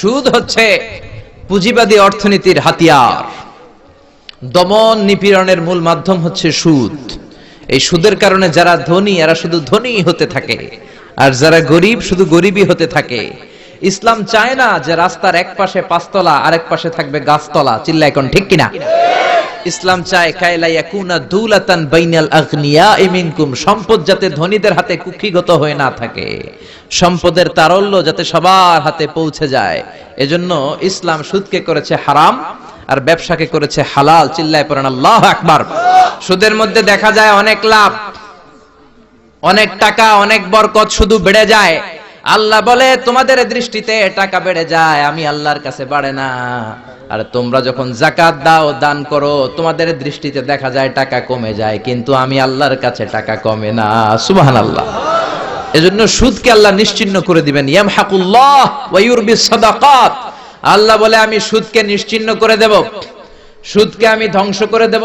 সুদ হচ্ছে পুঁজিবাদী অর্থনীতির হাতিয়ার। দমন নিপীড়নের মূল মাধ্যম হচ্ছে সুদ। এই সুদের কারণে যারা ধনী, এরা শুধু ধনী হতে থাকে। আর যারা গরিব, শুধু গরিবই হতে থাকে। ইসলাম চায় না যে রাস্তার এক পাশে পাঁচতলা, আরেক পাশে থাকবে গাছতলা। চিল্লা এখন ঠিক কিনা? ইসলাম চায়, কায়লা ইয়াকুনা দুলাতান বাইনাল আগনিয়া মিনকুম সম্পদ যাতে ধনীদের হাতে কুক্ষিগত হয়ে না থাকে। সম্পদের তারল্য যাতে সবার হাতে পৌঁছে যায়। এজন্য ইসলাম সুদকে করেছে হারাম, আর ব্যবসাকে করেছে হালাল। চিল্লায় পড়েন, আল্লাহ আকবার। সুদের মধ্যে দেখা যায় অনেক লাভ, অনেক টাকা, অনেক বরকত শুধু বেড়ে যায়। আল্লাহ বলে, তোমাদের দৃষ্টিতে টাকা বেড়ে যায়, আমি আল্লাহর কাছে বাড়ে না। আর তোমরা যখন জাকাত দাও, দান করো, তোমাদের দৃষ্টিতে দেখা যায় টাকা কমে যায়, কিন্তু আমি আল্লাহর কাছে টাকা কমে না। সুবহান আল্লাহ এজন্য সুদকে আল্লাহ নিশ্চিহ্ন করে দিবেন। ইয়ামহাকুল্লাহ ওয়া ইউরবি সাদাকাত। আল্লাহ বলে, আমি সুদকে নিশ্চিহ্ন করে দেব। সুদকে আমি ধ্বংস করে দেব।